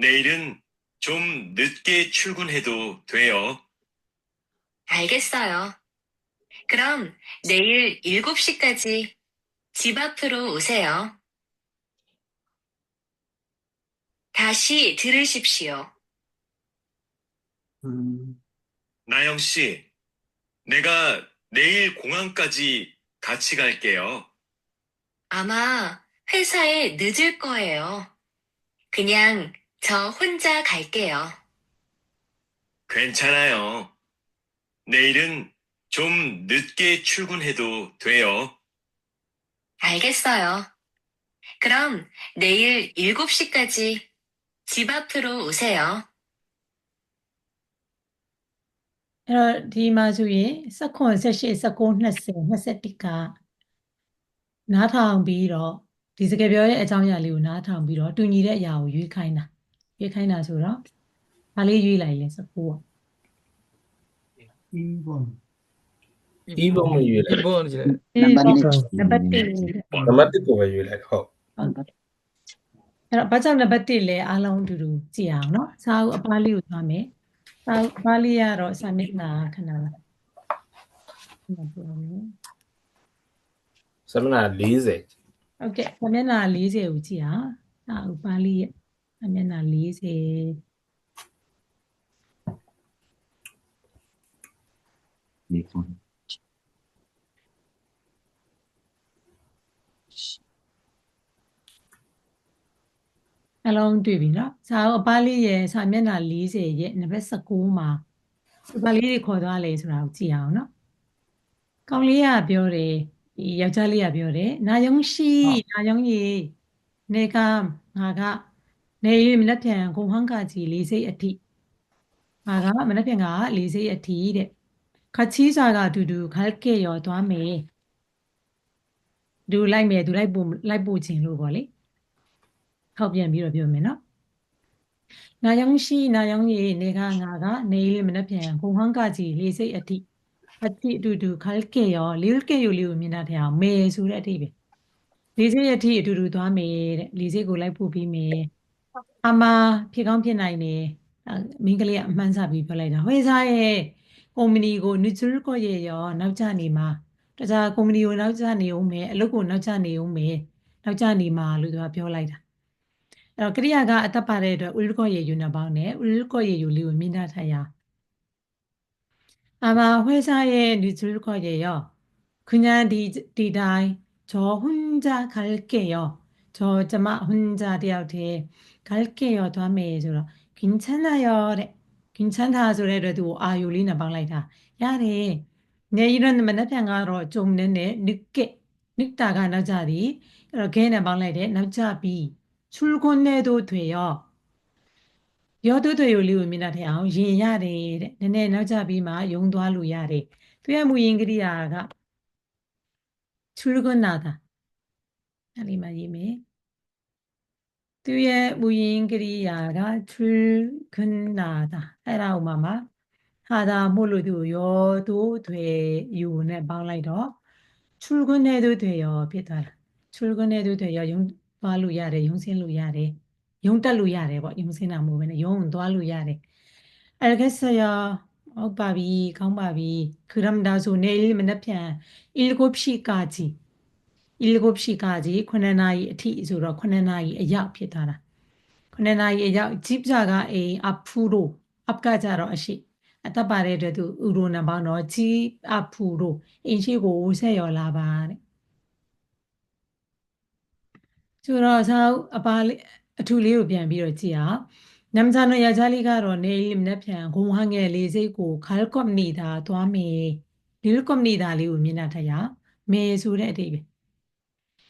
내일은 좀 늦게 출근해도 돼요. 알겠어요. 그럼 내일 7시까지 집 앞으로 오세요. 다시 들으십시오. 음, 나영 씨, 내가 내일 공항까지 같이 갈게요. 아마 회사에 늦을 거예요. 그냥 저 혼자 갈게요. 괜찮아요. 내일은 좀 늦게 출근해도 돼요. 알겠어요. 그럼 내일 7시까지 집 앞으로 오세요. အဲ့တော့ဒီမှာဆိုရင်16 18 19 20 21ကနားထောင်ပြီးတော့ဒီစကားပြောတဲ့အကြောင်းအရာလေးကိုနားထောင်ပြီးတော့တူညီတဲ့အရာကိုရွေးခိုင်းတာ ရွေးခိုင်းတာဆိုတော့ဘာလေးရွေးလိုက်လဲဆိုကိုကအီးဘွန်အီးဘွန်ကိုရွေးလိုက်ဘွန်ကြီးနံပါတ်1နံပါတ်1နံပါတ်1ကိုပဲရွေးလိုက်ဟုတ်ဟုတ်ပါတယ်အဲ့တော့ဘာကြောင့်နံပါတ်1လဲအားလုံးအတူတူကြည့်အောင်နော်စာအုပ်အပါလေးကိုသွားမယ်စာအုပ်အပါလေးကတော့စာမျက်နှာခဏလားစာမျက်နှာ40ဟုတ်ကဲ့စာမျက်နှာ40ကိုကြည့်အောင်စာအုပ်ပါလေးရဲ့ အမျက်နှာ40ဒီဖုန်းအလုံးတွေ့ပြီနော်စာအုပ်အပားလေးရဲ့စာမျက်နှာ40ရဲ့နံပါတ်16မှာစကားလေးတွေခေါ်သွားလေဆိုတာကိုကြည့်အောင်နော်ကောင်းလေးကပြောတယ်ဒီယောက်ျားလေးကပြောတယ်နာယုံရှိနာယုံကြီးနေကငါက နေရမလက်ပြန်ဂုံဟန်ကကြီးလေးစိတ်အထိငါကမလက်ပြန်ကလေးစိတ်အထိတဲ့ခချီးစာကအတူတူခက်ကေရောသွားမယ်သူလိုက်မယ်သူလိုက်ပို့လိုက်ပို့ခြင်းလို့ပေါ့လေထောက်ပြန်ပြီးတော့ပြောမယ်နော်။နာယောင်ရှိနာယောင်ရေနေကငါကနေလေးမနှက်ပြန်ဂုံဟန်းကကြီးလေးစိတ်အတိအတိအတူတူခက်ကေရောလေးကေယူလေးကိုမြင်တာထင်အောင်မေဆိုတဲ့အတိပဲ။လေးစိတ်အတိအတူတူသွားမယ်တဲ့လေးစိတ်ကိုလိုက်ပို့ပြီးမယ်။ အမဖြစ်ကောင်းဖြစ်နိုင်တယ်။အဲမင်းကလေးကအမှန်းစပြီးပြောလိုက်တာ။ဟွေစားရဲ့ကုမ္ပဏီကိုနူချူရကိုရေရောနောက်ကျနေမှာတခြားကုမ္ပဏီကိုနောက်ကျနေအောင်မယ်အလုပ်ကိုနောက်ကျနေအောင်မယ်နောက်ကျနေမှာလို့သူကပြောလိုက်တာ အဲ့တော့ကရိယာကအသက်ပါတဲ့အတွက်ဥရကောရေယူနှစ်ပေါင်းနဲ့ဥရကောရေယူလေးကိုမြင်တတ်ထားရအမ회사에뉴트럴거예요그냥디디다이저혼자갈게요 저저마혼자되어돼갈게요သွားမယ်ဆိုတော့괜찮아요တဲ့괜찮다ဆိုတဲ့အတွက်သူကိုအာယူလေးနဲ့ပေါင်းလိုက်တာရတယ်နေရတဲ့မနက်ဖြန်ကတော့ကြုံနေနဲ့နစ်ကက်နစ်တာကနောက်ကြသည်အဲ့တော့ခဲနဲ့ပေါင်းလိုက်တဲ့နောက်ကြပြီး 출근해도 돼요. 여도 돼요 리우 미나테 아우 yinရတယ်တဲ့နည်းနည်းနောက်ကျပြီးမှယုံသွားလို့ရတယ်သူရဲ့မူရင်းကရိယာက 출근하다 အဲ့ဒီမှာရေးမယ်သူရဲ့မူရင်းကရိယာက true ခုနာတာအဲ့ဒါဥမာမှာဟာတာမို့လို့သူရောတို့ထွေယူနဲ့ပေါင်းလိုက်တော့ true ခုနဲ့တို့ထွေရောဖြစ်သွားတာ true ခုနဲ့တို့ထွေရောယုံသွားလို့ရတယ်ယုံစင်းလို့ရတယ်ယုံတက်လို့ရတယ်ပေါ့ယုံစင်းတာမဟုတ်ဘဲနဲ့ယုံသွားလို့ရတယ်အဲ့ဒါကဆရာဟုတ်ပါပြီကောင်းပါပြီခရမ်ဒါဆိုနေလမနှက်ပြန်အီလကိုဖြီကာကြီး ဤလကိုဖြစ်ကကြီး9နာရီအထိဆိုတော့9နာရီအရောက်ဖြစ်သွားတာ9နာရီအရောက်ဂျိပစာကအိမ်အဖူရိုအပကကြတော့အရှိအသက်ပါတဲ့အတွက်သူဥရိုနံပါတ်တော့ဂျိအဖူရိုအင်ရှိကိုဆက်ရော်လာပါတဲ့ဆိုတော့ဆောက်အပါလေးအထူလေးကိုပြန်ပြီးတော့ကြည့်အောင်နမ်ဇာနောယာချာလီကတော့နေလီမနက်ဖြန်ဂုံဟငယ်လေးစိတ်ကိုခါလ်ကော့မနီတာသွားမေဒီလ်ကော့မနီတာလေးကိုမျက်နှာထပ်ရမေဆိုတဲ့အတိပဲ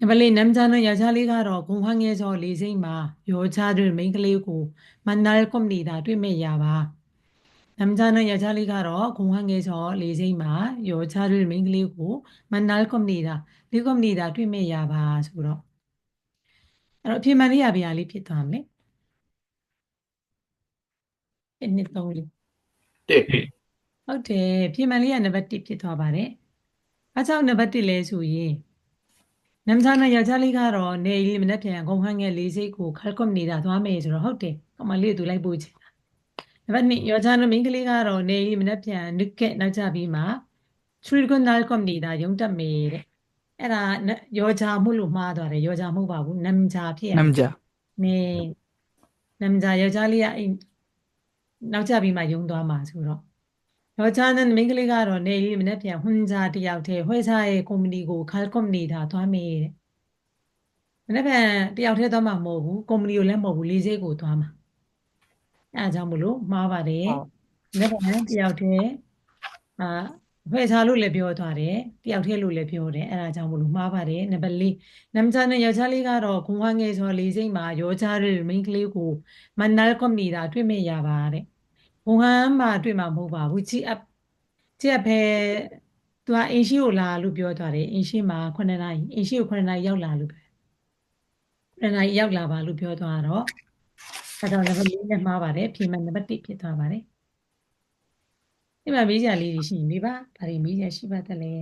နံပါတ်၄နမ်ဂျာနယောက်ျားလေးကတော့ဂုံခန်းငယ်ကျော်လေးစိမ့်မှာယောက်ျားတွေမိန်းကလေးကိုမန္တလေးကွန်မြူနီတာတွေ့မဲ့ရပါနမ်ဂျာနယောက်ျားလေးကတော့ဂုံခန်းငယ်ကျော်လေးစိမ့်မှာယောက်ျားတွေမိန်းကလေးကိုမန္တလေးကွန်မြူနီတာလေးကွန်မြူနီတာတွေ့မဲ့ရပါဆိုတော့အဲ့တော့အဖြစ်မှန်လေးရပါရလေးဖြစ်သွားမယ်အနှစ်သုံးလေးတစ်ဟုတ်တယ်ဖြစ်မှန်လေးကနံပါတ်1ဖြစ်သွားပါတယ်။အကြောင်းနံပါတ်1လဲဆိုရင် နမ်ဇာနာယောက်ျားလေးကတော့နေလေးမနေ့ပြန်ဂုံဟန်းငယ်လေးစိတ်ကိုခါကွန်နေတာသွားမယ်ဆိုတော့ဟုတ်တယ်။ကမလေးကိုသူလိုက်ပို့ချင်တာ။နံပါတ်2ယောက်ျားနဲ့မိန်းကလေးကတော့နေလေးမနေ့ပြန်နုကက်နောက်ကြပြီးမှချူရကွန်နာကွန်နေတာယုံတက်မေတဲ့။အဲ့ဒါနယောက်ျားမှုလို့မှားသွားတယ်ယောက်ျားမဟုတ်ပါဘူးနမ်ဂျာဖြစ်ရမယ်남자နေနမ်ဂျာယောက်ျားလေးကအိမ်နောက်ကျပြီးမှယုံသွားမှာဆိုတော့ ယောက်ျားနဲ့မိန်းကလေးကတော့နေမနေ့ပြန်ဟွန်ဂျာတယောက်တည်းဟွေစာရဲ့ကုမ္ပဏီကိုခလ်ကုမ္ပဏီဒါသွားမေးတဲ့မနေ့ပြန်တယောက်တည်းသွားမှာမဟုတ်ဘူးကုမ္ပဏီကိုလည်းမဟုတ်ဘူးလေးစိတ်ကိုသွားမှာအဲအကြောင်းမလို့မှားပါတယ်မနေ့ပြန်တယောက်တည်းအာဟွေစာလို့လည်းပြောသွားတယ်တယောက်တည်းလို့လည်းပြောတယ်အဲအကြောင်းမလို့မှားပါတယ်နံပါတ်၄နံပါတ်ချနဲ့ယောက်ျားလေးကတော့ခွန်ဝငယ်ဆိုလေးစိတ်မှာယောက်ျားရဲ့မိန်းကလေးကိုမန္တလကုမ္ပဏီဒါတွေ့မြင်ရပါတဲ့ ဝမ်ဟန်မှာတွေ့မှာမဟုတ်ပါဘူးကြည်အပ်ကြည်အပ်ပဲသူကအင်ရှိကိုလာလို့ပြောထားတယ်အင်ရှိမှာ9နာရီအင်ရှိကို9နာရီရောက်လာလို့ပဲ9နာရီရောက်လာပါလို့ပြောသွားတော့အဲ့တော့ level လေးနဲ့မှားပါတယ်ဖြေမှန်နံပါတ်1ဖြစ်သွားပါတယ်ဒီမှာမေးကြလေးတွေရှိရင်မေးပါဒါတွေမေးကြရှိပါသလဲ